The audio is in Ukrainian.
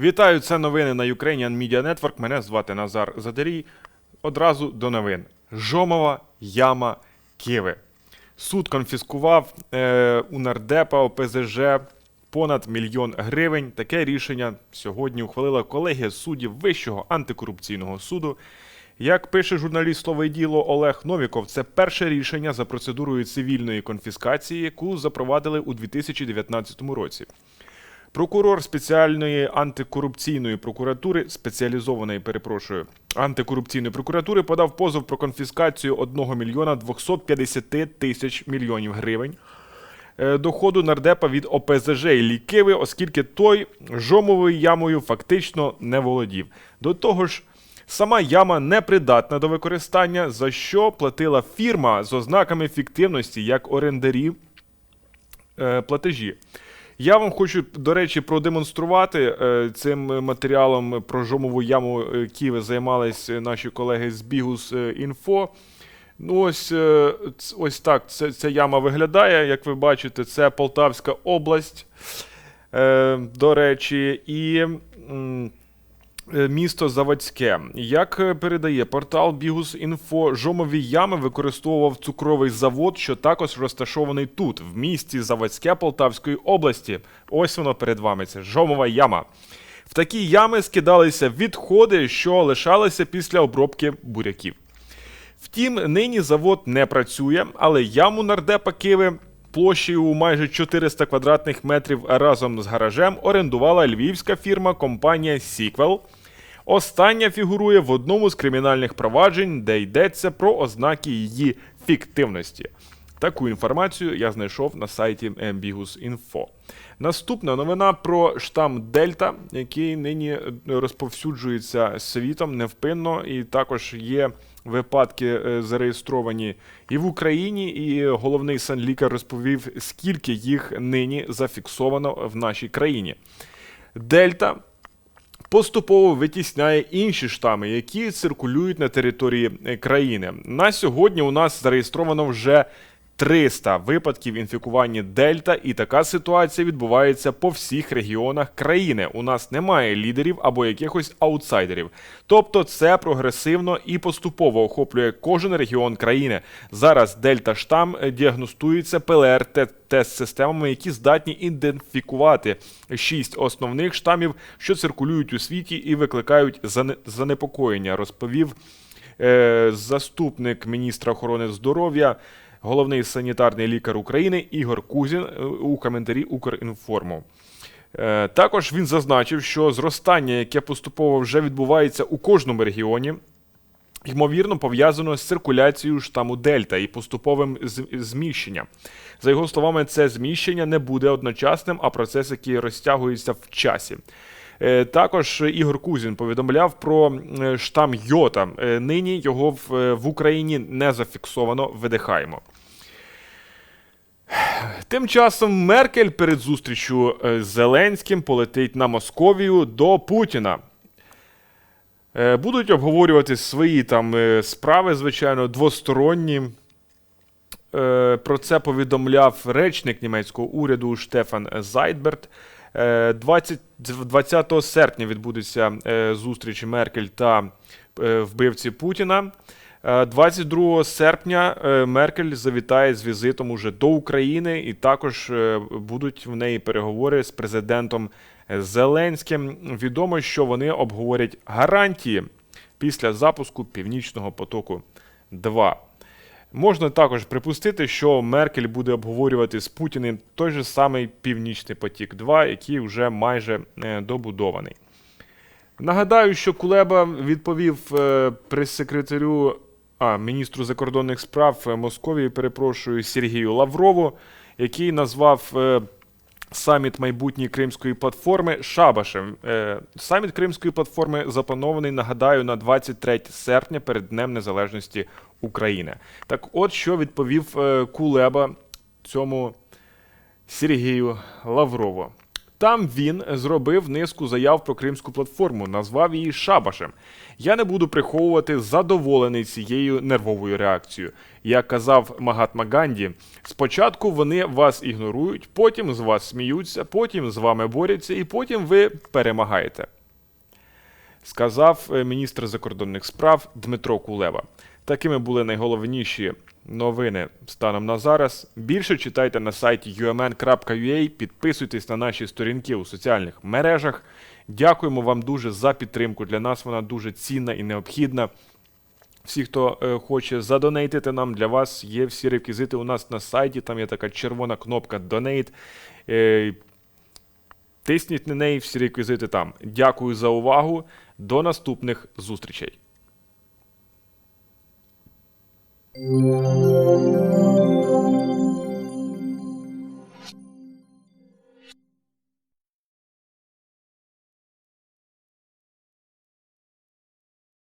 Вітаю, це новини на Ukrainian Media Network. Мене звати Назар Задарій. Одразу до новин. Жомова, яма, Киви. Суд конфіскував е, у нардепа ОПЗЖ понад мільйон гривень. Таке рішення сьогодні ухвалила колегія суддів Вищого антикорупційного суду. Як пише журналіст «Слово і діло Олег Новіков, це перше рішення за процедурою цивільної конфіскації, яку запровадили у 2019 році. Прокурор спеціальної антикорупційної прокуратури, спеціалізованої, перепрошую, антикорупційної прокуратури подав позов про конфіскацію 1 мільйона 250 тисяч мільйонів гривень е, доходу нардепа від ОПЗЖ і Лікиви, оскільки той жомовою ямою фактично не володів. До того ж, сама яма непридатна до використання, за що платила фірма з ознаками фіктивності як орендарі е, платежі. Я вам хочу, до речі, продемонструвати е, цим матеріалом про жомову яму е, Києва займались е, наші колеги з Бігус Інфо. Ну, ось, ось так ця, ця яма виглядає. Як ви бачите, це Полтавська область. До речі, і. Е, Місто Заводське. Як е, передає портал Бігус.Інфо, жомові ями використовував цукровий завод, що також розташований тут, в місті Заводське Полтавської області. Ось воно перед вами. Це жомова яма. В такі ями скидалися відходи, що лишалися після обробки буряків. Втім, нині завод не працює, але яму нардепа Киви площею у майже 400 квадратних метрів разом з гаражем орендувала львівська фірма компанія Сіквел. Остання фігурує в одному з кримінальних проваджень, де йдеться про ознаки її фіктивності. Таку інформацію я знайшов на сайті Bigus.info. Наступна новина про штам Дельта, який нині розповсюджується світом невпинно, і також є випадки е, зареєстровані і в Україні. І головний санлікар розповів, скільки їх нині зафіксовано в нашій країні. Дельта поступово витісняє інші штами, які циркулюють на території е, країни. На сьогодні у нас зареєстровано вже 300 випадків інфікування Дельта, і така ситуація відбувається по всіх регіонах країни. У нас немає лідерів або якихось аутсайдерів. Тобто це прогресивно і поступово охоплює кожен регіон країни. Зараз Дельта штам е, діагностується ПЛР тест системами, які здатні ідентифікувати шість основних штамів, що циркулюють у світі і викликають зане- занепокоєння, розповів е, заступник міністра охорони здоров'я, головний санітарний лікар України Ігор Кузін е, у коментарі Укрінформу. Е, Також він зазначив, що зростання, яке поступово вже відбувається у кожному регіоні, ймовірно пов'язано з циркуляцією штаму Дельта і поступовим зміщенням. За його словами, це зміщення не буде одночасним, а процес, який розтягується в часі. Е, Також Ігор Кузін повідомляв про е, штам Йота. Е, Нині його в, Україні не зафіксовано. Видихаємо. Тим часом Меркель перед зустрічю з Зеленським полетить на Московію до Путіна. Будуть обговорювати свої там справи, звичайно, двосторонні. Про це повідомляв речник німецького уряду Штефан Зайдберт. Е, 20, 20 серпня відбудеться е, зустріч Меркель та е, вбивці Путіна. Е, 22 серпня Меркель завітає з візитом уже до України, і також будуть в неї переговори з президентом Зеленським. Відомо, що вони обговорять гарантії після запуску Північного потоку 2. Можна також припустити, що Меркель буде обговорювати з Путіним той же самий Північний потік 2, який вже майже е, добудований. Нагадаю, що Кулеба відповів е, прес-секретарю, а міністру закордонних справ е, Московії, перепрошую, Сергію Лаврову, який назвав саміт майбутньої кримської платформи Шабашем. Е, саміт Кримської платформи запланований, нагадаю, на 23 серпня перед Днем Незалежності України. Так от що відповів е, Кулеба цьому Сергію Лаврову. Там він зробив низку заяв про кримську платформу, назвав її Шабашем. Я не буду приховувати задоволений цією нервовою реакцією. Як казав Магатма Ганді, спочатку вони вас ігнорують, потім з вас сміються, потім з вами борються, і потім ви перемагаєте. Сказав е, міністр закордонних справ Дмитро Кулеба. Такими були найголовніші новини станом на зараз. Більше читайте на сайті umn.ua, підписуйтесь на наші сторінки у соціальних мережах. Дякуємо вам дуже за підтримку. Для нас вона дуже цінна і необхідна. Всі, хто е, хоче задонейтити нам, для вас є всі реквізити у нас на сайті. Там є така червона кнопка Donate. Е, Тисніть на неї всі реквізити там. Дякую за увагу. До наступних зустрічей. Música